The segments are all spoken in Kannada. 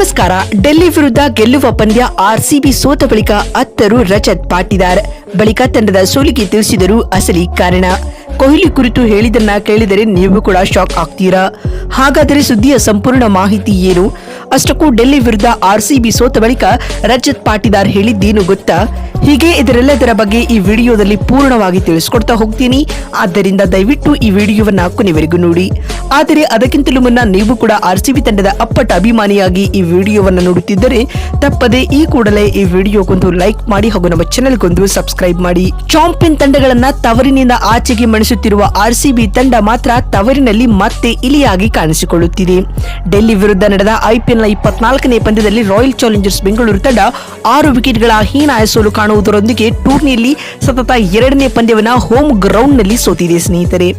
ನಮಸ್ಕಾರ. ಡೆಲ್ಲಿ ವಿರುದ್ಧ ಗೆಲ್ಲುವ ಪಂದ್ಯ ಆರ್ಸಿಬಿ ಸೋತ ಬಳಿಕ ಅತ್ತರು ರಜತ್ ಪಾಟಿದಾರ್. ಬಳಿಕ ತಂಡದ ಸೋಲಿಗೆ ತಿಳಿಸಿದರು ಅಸಲಿ ಕಾರಣ. ಕೊಹ್ಲಿ ಕುರಿತು ಹೇಳಿದನ್ನ ಕೇಳಿದರೆ ನೀವು ಕೂಡ ಶಾಕ್ ಆಗ್ತೀರಾ? ಹಾಗಾದರೆ ಸುದ್ದಿಯ ಸಂಪೂರ್ಣ ಮಾಹಿತಿ ಏನು? ಅಷ್ಟಕ್ಕೂ ಡೆಲ್ಲಿ ವಿರುದ್ಧ ಆರ್ಸಿಬಿ ಸೋತ ಬಳಿಕ ರಜತ್ ಪಾಟಿದಾರ್ ಹೇಳಿದ್ದೇನು ಗೊತ್ತಾ? ಹೀಗೆ ಇದರೆಲ್ಲದರ ಬಗ್ಗೆ ಈ ವಿಡಿಯೋದಲ್ಲಿ ಪೂರ್ಣವಾಗಿ ತಿಳಿಸ್ಕೊಡ್ತಾ ಹೋಗ್ತೀನಿ. ಆದ್ದರಿಂದ ದಯವಿಟ್ಟು ಈ ವಿಡಿಯೋವನ್ನ ಕೊನೆವರೆಗೂ ನೋಡಿ. ಆದರೆ ಅದಕ್ಕಿಂತಲೂ ಮುನ್ನ ನೀವು ಕೂಡ ಆರ್ಸಿಬಿ ತಂಡದ ಅಪ್ಪಟ ಅಭಿಮಾನಿಯಾಗಿ ಈ ವಿಡಿಯೋವನ್ನು ನೋಡುತ್ತಿದ್ದರೆ ತಪ್ಪದೆ ಈ ಕೂಡಲೇ ಈ ವಿಡಿಯೋಗೊಂದು ಲೈಕ್ ಮಾಡಿ ಹಾಗೂ ನಮ್ಮ ಚಾನೆಲ್ಗೊಂದು ಸಬ್ಸ್ಕ್ರೈಬ್ ಮಾಡಿ. ಚಾಂಪಿಯನ್ ತಂಡಗಳನ್ನ ತವರಿನಿಂದ ಆಚೆಗೆ ಮಣಿಸುತ್ತಿರುವ ಆರ್ಸಿಬಿ ತಂಡ ಮಾತ್ರ ತವರಿನಲ್ಲಿ ಮತ್ತೆ ಇಲಿಯಾಗಿ ಕಾಣಿಸಿಕೊಳ್ಳುತ್ತಿದೆ. ಡೆಲ್ಲಿ ವಿರುದ್ಧ ನಡೆದ ಐಪಿಎಲ್ನ ಇಪ್ಪತ್ನಾಲ್ಕನೇ ಪಂದ್ಯದಲ್ಲಿ ರಾಯಲ್ ಚಾಲೆಂಜರ್ಸ್ ಬೆಂಗಳೂರು ತಂಡ ಆರು ವಿಕೆಟ್ಗಳ ಹೀನಾಯ ಸೋಲು ಕಾಣುವುದರೊಂದಿಗೆ ಟೂರ್ನಿಯಲ್ಲಿ ಸತತ ಎರಡನೇ ಪಂದ್ಯವನ್ನ ಹೋಮ್ ಗ್ರೌಂಡ್ನಲ್ಲಿ ಸೋತಿದೆ ಸ್ನೇಹಿತರೆ.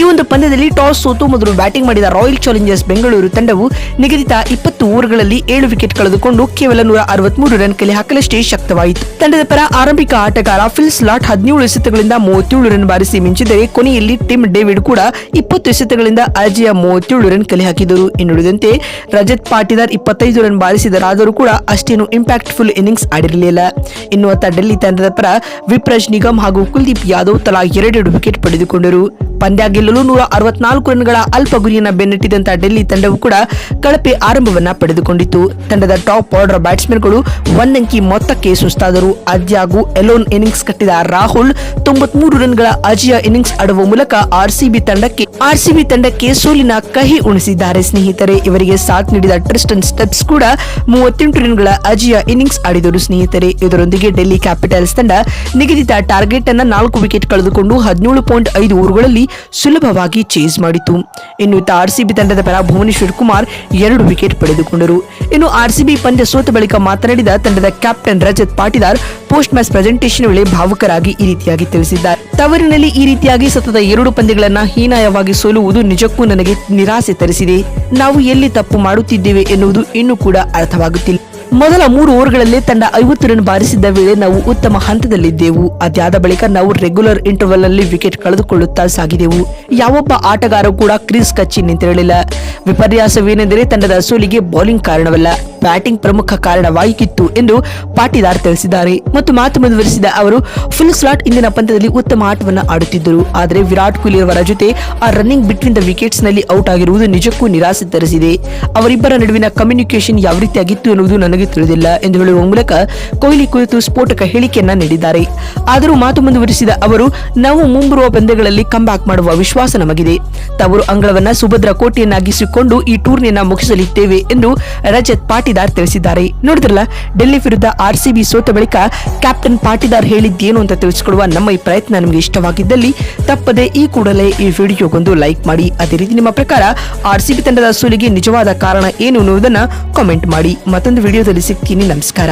ಈ ಒಂದು ಪಂದ್ಯದಲ್ಲಿ ಟಾಸ್ ಸೋತು ಮೊದಲು ಬ್ಯಾಟಿಂಗ್ ಮಾಡಿದ ರಾಯಲ್ ಚಾಲೆಂಜರ್ಸ್ ಬೆಂಗಳೂರು ತಂಡವು ನಿಗದಿತ ಇಪ್ಪತ್ತು ಓವರ್ಗಳಲ್ಲಿ ಏಳು ವಿಕೆಟ್ ಕಳೆದುಕೊಂಡು ಕೇವಲ ನೂರ ಅರವತ್ಮೂರು ರನ್ ಕಲೆ ಹಾಕಲಷ್ಟೇ ಶಕ್ತವಾಯಿತು. ತಂಡದ ಪರ ಆರಂಭಿಕ ಆಟಗಾರ ಫಿಲ್ ಸ್ಲಾಟ್ ಹದಿನೇಳು ಎಸೆತಗಳಿಂದ ಮೂವತ್ತೇಳು ರನ್ ಬಾರಿಸಿ ಮಿಂಚಿದರೆ ಕೊನೆಯಲ್ಲಿ ಟಿಮ್ ಡೇವಿಡ್ ಕೂಡ ಇಪ್ಪತ್ತು ಎಸೆತಗಳಿಂದ ಅರ್ಜಿಯ ಮೂವತ್ತೇಳು ರನ್ ಕಲೆ ಹಾಕಿದರು. ಇನ್ನುಳಿದಂತೆ ರಜತ್ ಪಾಟಿದಾರ್ ಇಪ್ಪತ್ತೈದು ರನ್ ಬಾರಿಸಿದರಾದರೂ ಕೂಡ ಅಷ್ಟೇನು ಇಂಪ್ಯಾಕ್ಟ್ಫುಲ್ ಇನ್ನಿಂಗ್ಸ್ ಆಡಿರಲಿಲ್ಲ. ಇನ್ನು ಡೆಲ್ಲಿ ತಂಡದ ಪರ ವಿಪ್ರಜ್ ನಿಗಮ್ ಹಾಗೂ ಕುಲ್ದೀಪ್ ಯಾದವ್ ತಲಾ ಎರಡೆರಡು ವಿಕೆಟ್ ಪಡೆದುಕೊಂಡರು. ಪಂದ್ಯ ಗೆಲ್ಲಲು ನೂರ ಅರವತ್ನಾಲ್ಕು ರನ್ಗಳ ಅಲ್ಪ ಗುರಿಯನ್ನ ಬೆನ್ನಟ್ಟಿದಂತಹ ಡೆಲ್ಲಿ ತಂಡವು ಕೂಡ ಕಳಪೆ ಆರಂಭವನ್ನ ಪಡೆದುಕೊಂಡಿತ್ತು. ತಂಡದ ಟಾಪ್ ಆರ್ಡರ್ ಬ್ಯಾಟ್ಸ್ಮನ್ಗಳು ಒಂದಂಕಿ ಮೊತ್ತಕ್ಕೆ ಸುಸ್ತಾದರು. ಅದ್ಯಾಗೂ ಎಲೋನ್ ಇನ್ನಿಂಗ್ಸ್ ಕಟ್ಟಿದ ರಾಹುಲ್ ತೊಂಬತ್ಮೂರು ರನ್ಗಳ ಅಜಿಯ ಇನ್ನಿಂಗ್ಸ್ ಆಡುವ ಮೂಲಕ ಆರ್ಸಿಬಿ ತಂಡಕ್ಕೆ ಆರ್ಸಿಬಿ ತಂಡಕ್ಕೆ ಸೋಲಿನ ಕಹಿ ಉಣಿಸಿದ್ದಾರೆ. ಸ್ನೇಹಿತರೆ, ಇವರಿಗೆ ಸಾಥ್ ನೀಡಿದ ಟ್ರಿಸ್ಟನ್ ಸ್ಟೆಪ್ಸ್ ಕೂಡ ಮೂವತ್ತೆಂಟು ರನ್ಗಳ ಅಜಿಯ ಇನ್ನಿಂಗ್ಸ್ ಆಡಿದರು. ಸ್ನೇಹಿತರೆ, ಇದರೊಂದಿಗೆ ಡೆಲ್ಲಿ ಕ್ಯಾಪಿಟಲ್ಸ್ ತಂಡ ನಿಗದಿತ ಟಾರ್ಗೆಟ್ ಅನ್ನು ನಾಲ್ಕು ವಿಕೆಟ್ ಕಳೆದುಕೊಂಡು ಹದಿನೇಳು ಪಾಯಿಂಟ್ ಐದು ಓವರ್ಗಳಲ್ಲಿ ಸುಲಭವಾಗಿ ಚೇಸ್ ಮಾಡಿತು. ಇನ್ನು ಇತ್ತ ಆರ್ಸಿಬಿ ತಂಡದ ಪರ ಭುವನೇಶ್ವರ್ ಕುಮಾರ್ ಎರಡು ವಿಕೆಟ್ ಪಡೆದುಕೊಂಡರು. ಇನ್ನು ಆರ್ಸಿಬಿ ಪಂದ್ಯ ಸೋತ ಬಳಿಕ ಮಾತನಾಡಿದ ತಂಡದ captain Rajat Patidar, post match presentation ವೇಳೆ ಭಾವುಕರಾಗಿ ಈ ರೀತಿಯಾಗಿ ತಿಳಿಸಿದ್ದಾರೆ. ತವರಿನಲ್ಲಿ ಈ ರೀತಿಯಾಗಿ ಸತತ ಎರಡು ಪಂದ್ಯಗಳನ್ನು ಹೀನಾಯವಾಗಿ ಸೋಲುವುದು ನಿಜಕ್ಕೂ ನನಗೆ ನಿರಾಸೆ ತರಿಸಿದೆ. ನಾವು ಎಲ್ಲಿ ತಪ್ಪು ಮಾಡುತ್ತಿದ್ದೇವೆ ಎನ್ನುವುದು ಇನ್ನೂ ಕೂಡ ಅರ್ಥವಾಗುತ್ತಿಲ್ಲ. ಮೊದಲ ಮೂರು ಓವರ್ಗಳಲ್ಲಿ ತಂಡ ಐವತ್ತು ರನ್ ಬಾರಿಸಿದ್ದ ವೇಳೆ ನಾವು ಉತ್ತಮ ಹಂತದಲ್ಲಿದ್ದೆವು. ಅದಾದ ಬಳಿಕ ನಾವು ರೆಗ್ಯುಲರ್ ಇಂಟರ್ವಲ್ನಲ್ಲಿ ವಿಕೆಟ್ ಕಳೆದುಕೊಳ್ಳುತ್ತಾ ಸಾಗಿದೆವು. ಯಾವೊಬ್ಬ ಆಟಗಾರ ಕೂಡ ಕ್ರೀಸ್ ಕಚ್ಚಿ ನಿಂತಿರಲಿಲ್ಲ. ವಿಪರ್ಯಾಸವೇನೆಂದರೆ ತಂಡದ ಸೋಲಿಗೆ ಬೌಲಿಂಗ್ ಕಾರಣವಲ್ಲ. ಬ್ಯಾಟಿಂಗ್ ಪ್ರಮುಖ ಕಾರಣವಾಗಿತ್ತು ಎಂದು ಪಾಟಿದಾರ್ ತಿಳಿಸಿದ್ದಾರೆ. ಮತ್ತು ಮಾತು ಮುಂದುವರಿಸಿದ ಅವರು ಫುಲ್ ಸ್ಲಾಟ್ ಇಂದಿನ ಪಂದ್ಯದಲ್ಲಿ ಉತ್ತಮ ಆಟವನ್ನು ಆಡುತ್ತಿದ್ದರು. ಆದರೆ ವಿರಾಟ್ ಕೊಹ್ಲಿ ಅವರ ಜೊತೆ ಆ ರನ್ನಿಂಗ್ ಬಿಟ್ವೀನ್ ದ ವಿಕೆಟ್ಸ್ನಲ್ಲಿ ಔಟ್ ಆಗಿರುವುದು ನಿಜಕ್ಕೂ ನಿರಾಸೆ ತರಿಸಿದೆ. ಅವರಿಬ್ಬರ ನಡುವಿನ ಕಮ್ಯುನಿಕೇಶನ್ ಯಾವ ರೀತಿಯಾಗಿತ್ತು ಎನ್ನುವುದು ನನಗೆ ತಿಳಿದಿಲ್ಲ ಎಂದು ಹೇಳುವ ಮೂಲಕ ಕೊಹ್ಲಿ ಕುರಿತು ಸ್ಫೋಟಕ ಹೇಳಿಕೆಯನ್ನ ನೀಡಿದ್ದಾರೆ. ಆದರೂ ಮಾತು ಮುಂದುವರಿಸಿದ ಅವರು, ನಾವು ಮುಂಬರುವ ಪಂದ್ಯಗಳಲ್ಲಿ ಕಂಬ್ಯಾಕ್ ಮಾಡುವ ವಿಶ್ವಾಸ ನಮಗಿದೆ. ತವರು ಅಂಗಳವನ್ನ ಸುಭದ್ರ ಕೋಟೆಯನ್ನಾಗಿಸಿಕೊಂಡು ಈ ಟೂರ್ನಿಯನ್ನ ಮುಗಿಸಲಿದ್ದೇವೆ ಎಂದು ರಜತ್ ಪಾಟಿದಾರ್ ತಿಳಿಸಿದ್ದಾರೆ. ನೋಡಿದ್ರಲ್ಲ, ಡೆಲ್ಲಿ ವಿರುದ್ಧ ಆರ್ಸಿಬಿ ಸೋತ ಬಳಿಕ ಕ್ಯಾಪ್ಟನ್ ಪಾಟಿದಾರ್ ಹೇಳಿದ್ದೇನು ಅಂತ ತಿಳಿಸಿಕೊಡುವ ನಮ್ಮ ಈ ಪ್ರಯತ್ನ ನಿಮಗೆ ಇಷ್ಟವಾಗಿದ್ದಲ್ಲಿ ತಪ್ಪದೆ ಈ ಕೂಡಲೇ ಈ ವಿಡಿಯೋಗೊಂದು ಲೈಕ್ ಮಾಡಿ. ಅದೇ ರೀತಿ ನಿಮ್ಮ ಪ್ರಕಾರ ಆರ್ಸಿಬಿ ತಂಡದ ಸೋಲಿಗೆ ನಿಜವಾದ ಕಾರಣ ಏನು ಅನ್ನುವುದನ್ನ ಕಾಮೆಂಟ್ ಮಾಡಿ. ಮತ್ತೊಂದು ಸಿಗ್ತೀನಿ. ನಮಸ್ಕಾರ.